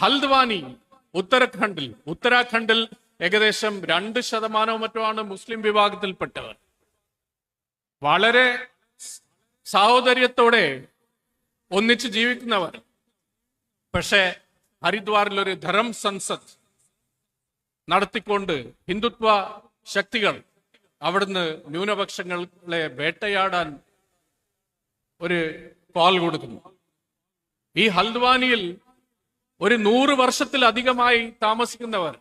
ഹൽദ്വാനി ഉത്തരാഖണ്ഡിൽ. ഉത്തരാഖണ്ഡിൽ ഏകദേശം രണ്ട് ശതമാനവും മറ്റുമാണ് മുസ്ലിം വിഭാഗത്തിൽപ്പെട്ടവർ. വളരെ സാഹോദര്യത്തോടെ ഒന്നിച്ച് ജീവിക്കുന്നവർ. പക്ഷേ ഹരിദ്വാറിൽ ഒരു ധരം സൻസദ് നടത്തിക്കൊണ്ട് ഹിന്ദുത്വ ശക്തികൾ അവിടുന്ന് ന്യൂനപക്ഷങ്ങളെ വേട്ടയാടാൻ ഒരു കോൾ കൊടുക്കുന്നു. ഈ ഹൽദ്വാനിയിൽ ഒരു നൂറ് വർഷത്തിലധികമായി താമസിക്കുന്നവർ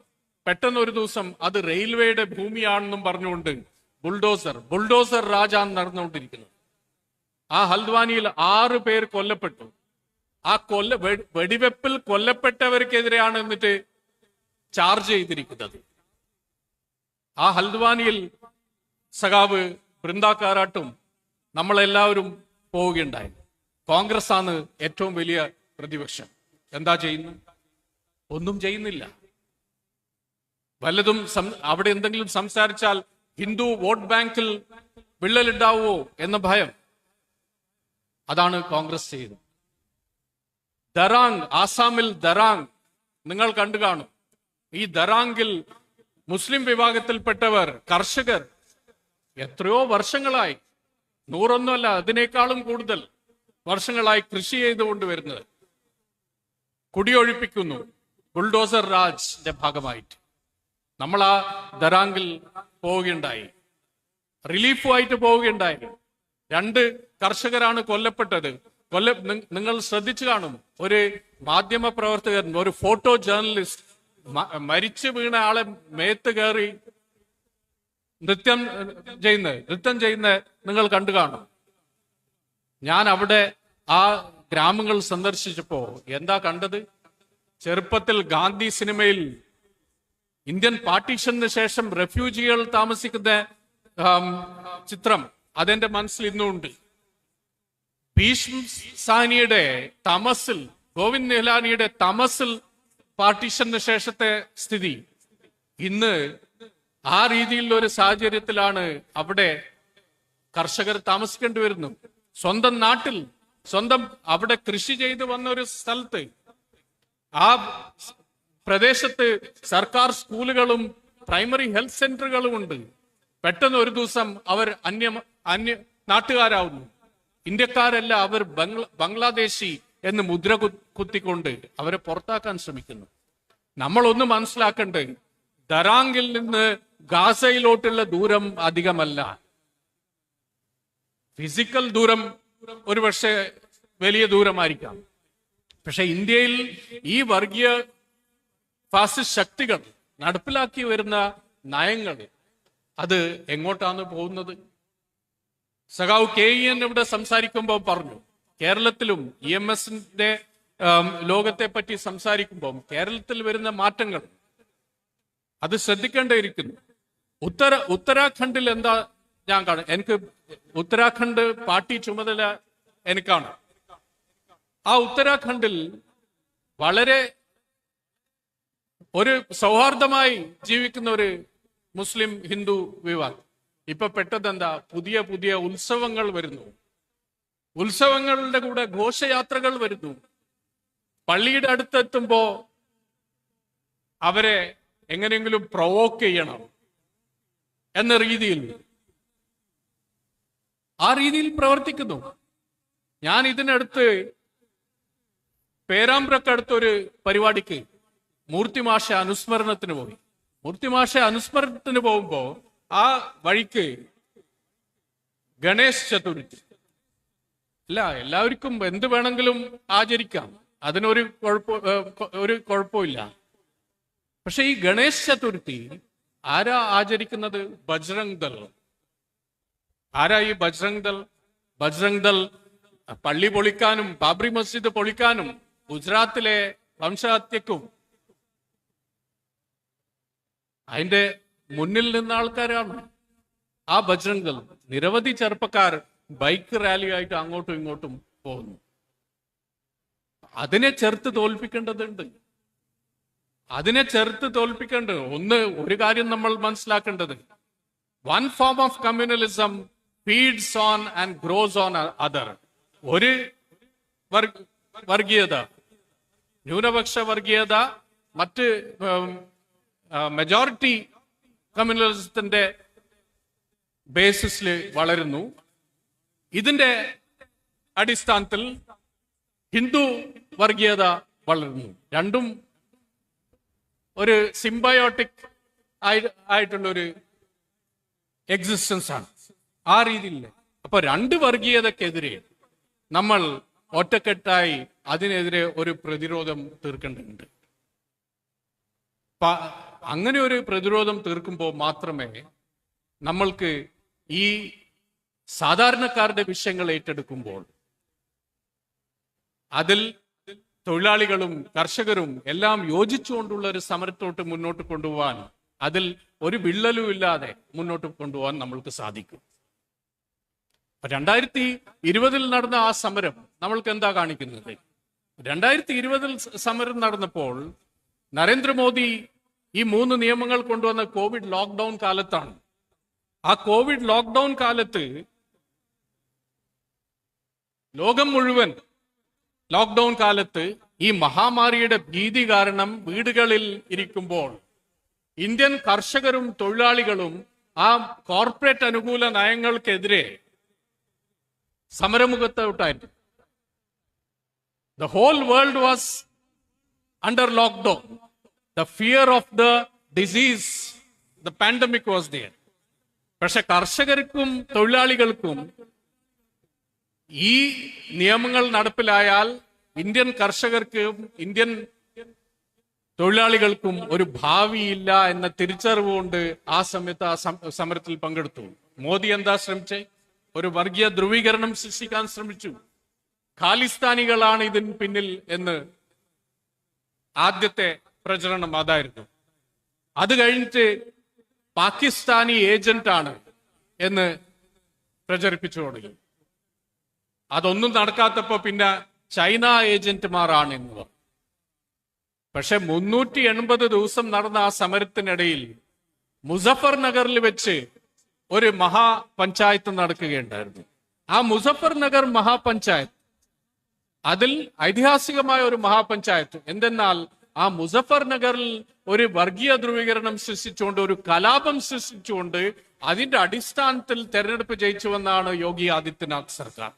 പെട്ടെന്ന് ഒരു ദിവസം അത് റെയിൽവേയുടെ ഭൂമിയാണെന്നും പറഞ്ഞുകൊണ്ട് ബുൾഡോസർ ബുൾഡോസർ രാജാന്ന് നടന്നുകൊണ്ടിരിക്കുന്നു. ആ ഹൽദ്വാനിയിൽ ആറ് പേർ കൊല്ലപ്പെട്ടു. ആ കൊല്ല വെടിവെപ്പിൽ കൊല്ലപ്പെട്ടവർക്കെതിരെയാണ് എന്നിട്ട് ചാർജ് ചെയ്തിരിക്കുന്നത്. ആ ഹൽദ്വാനിയിൽ സഖാവ് ബൃന്ദാക്കാരാട്ടും നമ്മളെല്ലാവരും പോവുകയുണ്ടായി. കോൺഗ്രസ് ആണ് ഏറ്റവും വലിയ പ്രതിപക്ഷം. എന്താ ചെയ്യുന്നു ഒന്നും ചെയ്യുന്നില്ല. വല്ലതും അവിടെ എന്തെങ്കിലും സംസാരിച്ചാൽ ഹിന്ദു വോട്ട് ബാങ്കിൽ വിള്ളലുണ്ടാവുമോ എന്ന ഭയം. അതാണ് കോൺഗ്രസ് ചെയ്തത് ദറാങ് ആസാമിൽ ദറാങ് നിങ്ങൾ കണ്ടു കാണും. ഈ ദറാങ്കിൽ മുസ്ലിം വിഭാഗത്തിൽപ്പെട്ടവർ കർഷകർ എത്രയോ വർഷങ്ങളായി നൂറൊന്നുമല്ല അതിനേക്കാളും കൂടുതൽ വർഷങ്ങളായി കൃഷി ചെയ്തുകൊണ്ട് വരുന്നത്. കുടിയൊഴിപ്പിക്കുന്നു. ബുൾഡോസർ രാജിന്റെ ഭാഗമായിട്ട്. നമ്മൾ ആ ദരാങ്കിൽ പോവുകയുണ്ടായി. റിലീഫുമായിട്ട് പോവുകയുണ്ടായി. രണ്ട് കർഷകരാണ് കൊല്ലപ്പെട്ടത്. കൊല്ല നിങ്ങൾ ശ്രദ്ധിച്ചു കാണും. ഒരു മാധ്യമ പ്രവർത്തകൻ ഒരു ഫോട്ടോ ജേർണലിസ്റ്റ് മരിച്ചു വീണ ആളെ മേത്ത് കയറി നൃത്യം ചെയ്യുന്നത്. നൃത്തം ചെയ്യുന്ന നിങ്ങൾ കണ്ടു കാണും. ഞാൻ അവിടെ ആ ഗ്രാമങ്ങൾ സന്ദർശിച്ചപ്പോ എന്താ കണ്ടത്? ചെറുപ്പത്തിൽ ഗാന്ധി സിനിമയിൽ ഇന്ത്യൻ പാർട്ടീഷന് ശേഷം റെഫ്യൂജികൾ താമസിക്കുന്ന ചിത്രം അതെന്റെ മനസ്സിൽ ഇന്നും ഉണ്ട് ഭീഷ്മ സാനിയുടെ തമസിൽ ഗോവിന്ദ് നെഹ്ലാനിയുടെ തമസിൽ പാർട്ടീഷന് ശേഷത്തെ സ്ഥിതി. ഇന്ന് ആ രീതിയിലുള്ള ഒരു സാഹചര്യത്തിലാണ് അവിടെ കർഷകർ താമസിക്കേണ്ടി വരുന്നു. സ്വന്തം നാട്ടിൽ സ്വന്തം അവിടെ കൃഷി ചെയ്തു വന്ന ഒരു സ്ഥലത്ത് ആ പ്രദേശത്ത് സർക്കാർ സ്കൂളുകളും പ്രൈമറി ഹെൽത്ത് സെന്ററുകളും ഉണ്ട്. പെട്ടെന്ന് ഒരു ദിവസം അവർ അന്യ അന്യ നാട്ടുകാരാവുന്നു. ഇന്ത്യക്കാരല്ല അവർ ബംഗ്ല ബംഗ്ലാദേശി എന്ന് മുദ്ര കുത്തിക്കൊണ്ട് അവരെ പുറത്താക്കാൻ ശ്രമിക്കുന്നു. നമ്മൾ ഒന്ന് മനസ്സിലാക്കണ്ടേ ദറാങ്കിൽ നിന്ന് ഗാസയിലോട്ടുള്ള ദൂരം അധികമല്ല. ഫിസിക്കൽ ദൂരം ഒരുപക്ഷെ വലിയ ദൂരമായിരിക്കാം. പക്ഷെ ഇന്ത്യയിൽ ഈ വർഗീയ ഫാസിസ്റ്റ് ശക്തികൾ നടപ്പിലാക്കി വരുന്ന നയങ്ങൾ അത് എങ്ങോട്ടാണ് പോകുന്നത്? സഖാവ് കെ ഇ എൻ ഇവിടെ സംസാരിക്കുമ്പോൾ പറഞ്ഞു കേരളത്തിലും ഇ എം എസിന്റെ ലോകത്തെ പറ്റി സംസാരിക്കുമ്പോൾ കേരളത്തിൽ വരുന്ന മാറ്റങ്ങൾ അത് ശ്രദ്ധിക്കേണ്ടിയിരിക്കുന്നു. ഉത്തര ഉത്തരാഖണ്ഡിൽ എന്താ ഞാൻ കാണും എനിക്ക് ഉത്തരാഖണ്ഡ് പാർട്ടി ചുമതല എനിക്കാണ് ആ ഉത്തരാഖണ്ഡിൽ വളരെ ഒരു സൗഹാർദ്ദമായി ജീവിക്കുന്ന ഒരു മുസ്ലിം ഹിന്ദു വിവാഹം ഇപ്പൊ പെട്ടതെന്താ? പുതിയ പുതിയ ഉത്സവങ്ങൾ വരുന്നു. ഉത്സവങ്ങളുടെ കൂടെ ഘോഷയാത്രകൾ വരുന്നു. പള്ളിയുടെ അടുത്തെത്തുമ്പോ അവരെ എങ്ങനെയെങ്കിലും പ്രൊവോക്ക് ചെയ്യണം എന്ന രീതിയിൽ. ആ രീതിയിൽ പ്രവർത്തിക്കുന്നു. ഞാൻ ഇതിനടുത്ത് പേരാമ്പ്രക്കടുത്തൊരു പരിപാടിക്ക് മൂർത്തിമാഷ അനുസ്മരണത്തിന് പോയി. മൂർത്തിമാഷ അനുസ്മരണത്തിന് പോകുമ്പോ ആ വഴിക്ക് ഗണേശ് ചതുർത്ഥി. അല്ല എല്ലാവർക്കും എന്ത് വേണമെങ്കിലും ആചരിക്കാം. അതിനൊരു കുഴപ്പ ഒരു കുഴപ്പമില്ല. പക്ഷെ ഈ ഗണേശ് ചതുർത്ഥി ആരാ ആചരിക്കുന്നത്? ബജ്രംഗ് ദൾ. ആരാ ഈ ബജ്രംഗ് ദൾ? ബജ്രംഗ് ദൾ പള്ളി പൊളിക്കാനും ബാബറി മസ്ജിദ് പൊളിക്കാനും ഗുജറാത്തിലെ വംശഹത്യക്കും അതിന്റെ മുന്നിൽ നിന്ന ആൾക്കാരാണ്. ആ ബജ്രംഗൽ നിരവധി ചെറുപ്പക്കാർ ബൈക്ക് റാലിയായിട്ട് അങ്ങോട്ടും ഇങ്ങോട്ടും പോകുന്നു. അതിനെ ചെറുത്ത് തോൽപ്പിക്കേണ്ടതുണ്ട്. അതിനെ ചെറുത്ത് തോൽപ്പിക്കേണ്ടത് ഒന്ന് ഒരു കാര്യം നമ്മൾ മനസ്സിലാക്കേണ്ടത്. One form of communalism feeds on and grows on other ഒരു വർഗ- വർഗീയത. ന്യൂനപക്ഷ വർഗീയത മറ്റ് മെജോറിറ്റി കമ്മ്യൂണലിസത്തിന്റെ ബേസിസിൽ വളരുന്നു. ഇതിന്റെ അടിസ്ഥാനത്തിൽ ഹിന്ദു വർഗീയത വളരുന്നു. രണ്ടും ഒരു സിംബയോട്ടിക് ആയിട്ടുള്ള ഒരു എക്സിസ്റ്റൻസ് ആണ്. ആ രീതിയിൽ അപ്പൊ രണ്ട് വർഗീയതക്കെതിരെ നമ്മൾ ഒറ്റക്കെട്ടായി അതിനെതിരെ ഒരു പ്രതിരോധം തീർക്കേണ്ടതുണ്ട്. അങ്ങനെ ഒരു പ്രതിരോധം തീർക്കുമ്പോൾ മാത്രമേ നമ്മൾക്ക് ഈ സാധാരണക്കാരുടെ വിഷയങ്ങൾ ഏറ്റെടുക്കുമ്പോൾ അതിൽ തൊഴിലാളികളും കർഷകരും എല്ലാം യോജിച്ചുകൊണ്ടുള്ള ഒരു സമരത്തോട്ട് മുന്നോട്ട് കൊണ്ടുപോകാൻ അതിൽ ഒരു വിള്ളലും ഇല്ലാതെ മുന്നോട്ട് കൊണ്ടുപോകാൻ നമ്മൾക്ക് സാധിക്കും. രണ്ടായിരത്തി ഇരുപതിൽ നടന്ന ആ സമരം നമ്മൾക്ക് എന്താ കാണിക്കുന്നത്? രണ്ടായിരത്തി ഇരുപതിൽ സമരം നടന്നപ്പോൾ നരേന്ദ്രമോദി ഈ മൂന്ന് നിയമങ്ങൾ കൊണ്ടുവന്ന കോവിഡ് ലോക്ക്ഡൌൺ കാലത്താണ്. ആ കോവിഡ് ലോക്ക്ഡൌൺ കാലത്ത് ലോകം മുഴുവൻ ലോക്ക്ഡൌൺ കാലത്ത് ഈ മഹാമാരിയുടെ ഭീതി കാരണം വീടുകളിൽ ഇരിക്കുമ്പോൾ ഇന്ത്യൻ കർഷകരും തൊഴിലാളികളും ആ കോർപ്പറേറ്റ് അനുകൂല നയങ്ങൾക്കെതിരെ സമരമുഖത്തോട്ടായിരുന്നു the whole world was under lockdown the fear of the disease the pandemic was there പക്ഷെ കർഷകർക്കും തൊഴിലാളികൾക്കും ഈ നിയമങ്ങൾ നടപ്പിലായാൽ ഇന്ത്യൻ കർഷകർക്കും ഇന്ത്യൻ തൊഴിലാളികൾക്കും ഒരു ഭാവിയില്ല എന്ന തിരിച്ചറിവ് കൊണ്ട് ആ സമയത്ത് ആ സമരത്തിൽ പങ്കെടുത്തു. മോദി എന്താ ശ്രമിച്ചേ? ഒരു വർഗീയ ധ്രുവീകരണം സൃഷ്ടിക്കാൻ ശ്രമിച്ചു. ഖാലിസ്ഥാനികളാണ് ഇതിന് പിന്നിൽ എന്ന് ആദ്യത്തെ പ്രചരണം അതായിരുന്നു. അത് കഴിഞ്ഞിട്ട് പാകിസ്ഥാനി ഏജന്റ് ആണ് എന്ന് പ്രചരിപ്പിച്ചു തുടങ്ങി. അതൊന്നും നടക്കാത്തപ്പോ പിന്നെ ചൈന ഏജന്റുമാരാണ് എന്ന് പക്ഷെ മുന്നൂറ്റി എൺപത് ദിവസം നടന്ന ആ സമരത്തിനിടയിൽ മുസഫർ നഗറിൽ വെച്ച് ഒരു മഹാപഞ്ചായത്ത് നടക്കുകയുണ്ടായിരുന്നു. ആ മുസഫർ നഗർ മഹാപഞ്ചായത്ത് അതിൽ ഐതിഹാസികമായ ഒരു മഹാപഞ്ചായത്ത്. എന്തെന്നാൽ ആ മുസഫർ നഗറിൽ ഒരു വർഗീയ ധ്രുവീകരണം സൃഷ്ടിച്ചുകൊണ്ട് ഒരു കലാപം സൃഷ്ടിച്ചുകൊണ്ട് അതിന്റെ അടിസ്ഥാനത്തിൽ തെരഞ്ഞെടുപ്പ് ജയിച്ചുവെന്നാണ് യോഗി ആദിത്യനാഥ് സർക്കാർ.